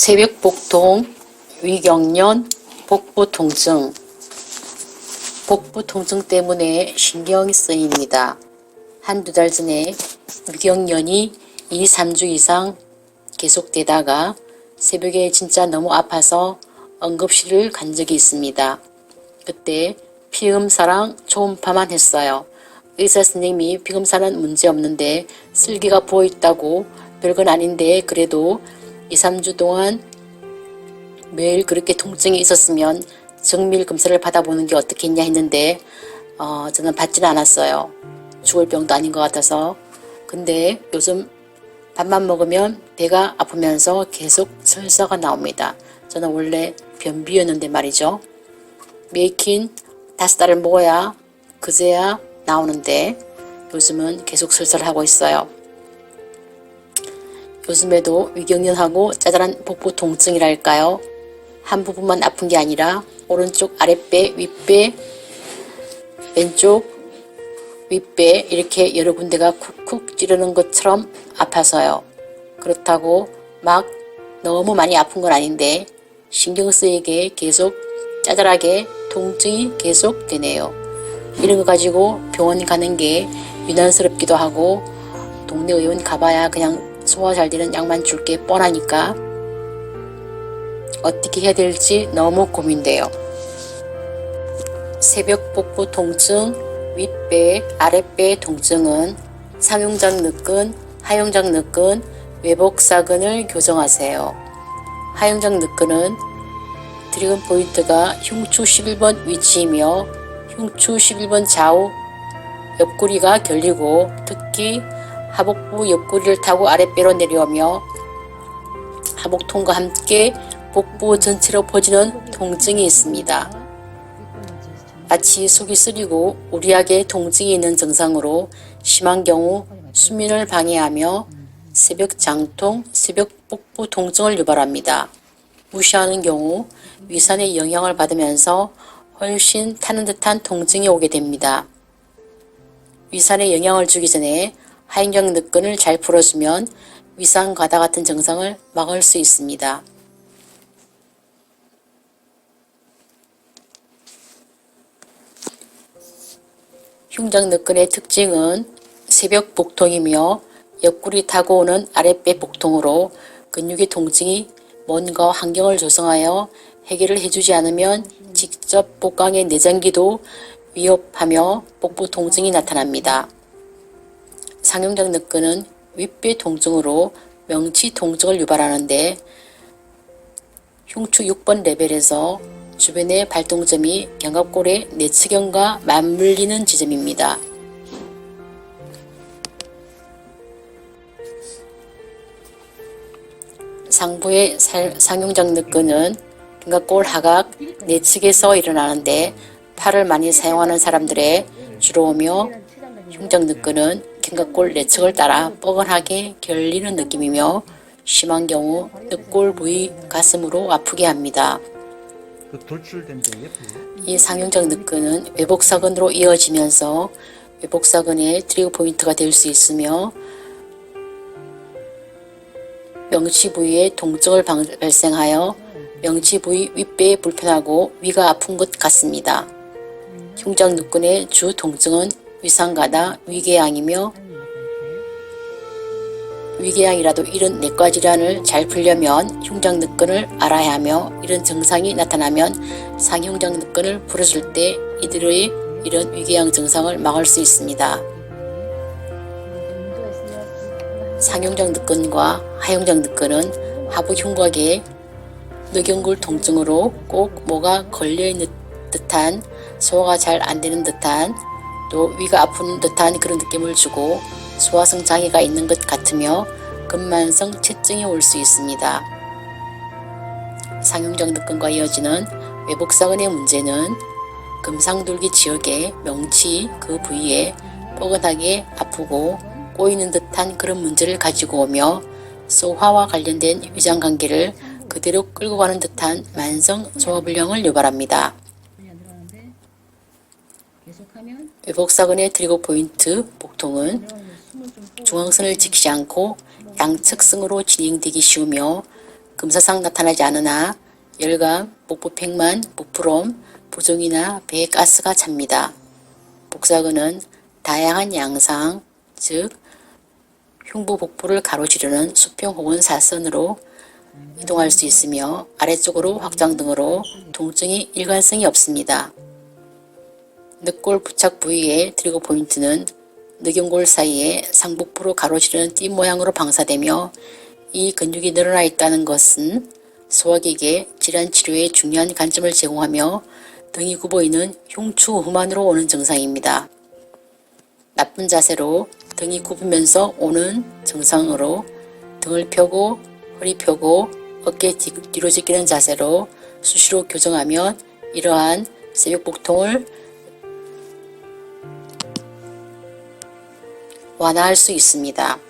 새벽 복통, 위경련, 복부 통증. 복부 통증 때문에 신경이 쓰입니다. 한두 달 전에 위경련이 2, 3주 이상 계속되다가 새벽에 진짜 너무 아파서 응급실을 간 적이 있습니다. 그때 피검사랑 초음파만 했어요. 의사 선생님이 피검사는 문제 없는데 슬기가 부어 있다고 별건 아닌데 그래도 2, 3주 동안 매일 그렇게 통증이 있었으면 정밀 검사를 받아보는 게 어떻겠냐 했는데 어, 저는 받지는 않았어요. 죽을 병도 아닌 것 같아서. 근데 요즘 밥만 먹으면 배가 아프면서 계속 설사가 나옵니다. 저는 원래 변비였는데 말이죠. 메이킨 다섯 달을 먹어야 그제야 나오는데 요즘은 계속 설사를 하고 있어요. 요즘에도 위경련하고 짜잘한 복부 통증이랄까요? 한 부분만 아픈 게 아니라 오른쪽 아랫배, 윗배, 왼쪽 윗배 이렇게 여러 군데가 쿡쿡 찌르는 것처럼 아파서요. 그렇다고 막 너무 많이 아픈 건 아닌데 신경 쓰이게 계속 짜잘하게 통증이 계속 되네요. 이런 거 가지고 병원 가는 게 유난스럽기도 하고 동네 의원 가봐야 그냥 소화 잘 되는 약만 줄 게 뻔하니까 어떻게 해야 될지 너무 고민돼요. 새벽 복부 통증, 윗배, 아랫배 통증은 상용장 느근, 하용장 느근, 외복사근을 교정하세요. 하용장 느근은 드래곤 포인트가 흉추 11번 위치이며 흉추 11번 좌우 옆구리가 결리고 특히 하복부 옆구리를 타고 아랫배로 내려오며 하복통과 함께 복부 전체로 퍼지는 통증이 있습니다. 마치 속이 쓰리고 우리하게 통증이 있는 증상으로 심한 경우 수면을 방해하며 새벽 장통, 새벽 복부 통증을 유발합니다. 무시하는 경우 위산의 영향을 받으면서 훨씬 타는 듯한 통증이 오게 됩니다. 위산에 영향을 주기 전에 하인경 느끈을 잘 풀어주면 위산 과다 같은 증상을 막을 수 있습니다. 흉장 느끈의 특징은 새벽 복통이며 옆구리 타고 오는 아랫배 복통으로 근육의 통증이 뭔가 환경을 조성하여 해결을 해주지 않으면 직접 복강의 내장기도 위협하며 복부 통증이 나타납니다. 상용장 느끈은 윗배 통증으로 명치 통증을 유발하는데 흉추 6번 레벨에서 주변의 발동점이 견갑골의 내측경과 맞물리는 지점입니다. 상부의 살- 상용장 느끈은 견갑골 하각 내측에서 일어나는데 팔을 많이 사용하는 사람들의 주로 오며 흉장 느끈은 견갑골 내측을 따라 뻐근하게 결리는 느낌이며 심한 경우 늑골 부위 가슴으로 아프게 합니다. 그이 상용장 느끈은 외복사근으로 이어지면서 외복사근의 트리거 포인트가 될 수 있으며 명치 부위에 통증을 방- 발생하여 명치 부위 윗배에 불편하고 위가 아픈 것 같습니다. 흉장 느끈의 주 통증은 위상가다 위궤양이며 위궤양이라도 이런 내과 질환을 잘 풀려면 흉장 느끈을 알아야 하며 이런 증상이 나타나면 상흉장 느끈을 풀어줄 때 이들의 이런 위궤양 증상을 막을 수 있습니다. 상흉장 느끈과 하흉장 느끈은 하부 흉곽에 늑연골 통증으로 꼭 뭐가 걸려있는 듯한 소화가 잘 안 되는 듯한 또 위가 아픈 듯한 그런 느낌을 주고 소화성 장애가 있는 것 같으며 근만성 체증이 올 수 있습니다. 상용장 느낌과 이어지는 외복사근의 문제는 금상둘기 지역의 명치 그 부위에 뻐근하게 아프고 꼬이는 듯한 그런 문제를 가지고 오며 소화와 관련된 위장 관계를 그대로 끌고 가는 듯한 만성 소화불량을 유발합니다. 계속하면 외복사근의 트리거 포인트 복통은 중앙선을 지키지 않고 양측승으로 진행되기 쉬우며 금사상 나타나지 않으나 열감, 복부팽만, 부풀음, 부종이나 배에 가스가 찹니다. 복사근은 다양한 양상, 즉 흉부 복부를 가로지르는 수평 혹은 사선으로 이동할 수 있으며 아래쪽으로 확장 등으로 통증이 일관성이 없습니다. 늑골 부착 부위의 트리거 포인트는 늑연골 사이에 상복부로 가로지르는 띠 모양으로 방사되며 이 근육이 늘어나 있다는 것은 소화기계 질환 치료에 중요한 관점을 제공하며 등이 굽어 있는 흉추 후만으로 오는 증상입니다. 나쁜 자세로 등이 굽으면서 오는 증상으로 등을 펴고 허리 펴고 어깨 뒤- 뒤로 제끼는 자세로 수시로 교정하면 이러한 새벽 복통을 완화할 수 있습니다.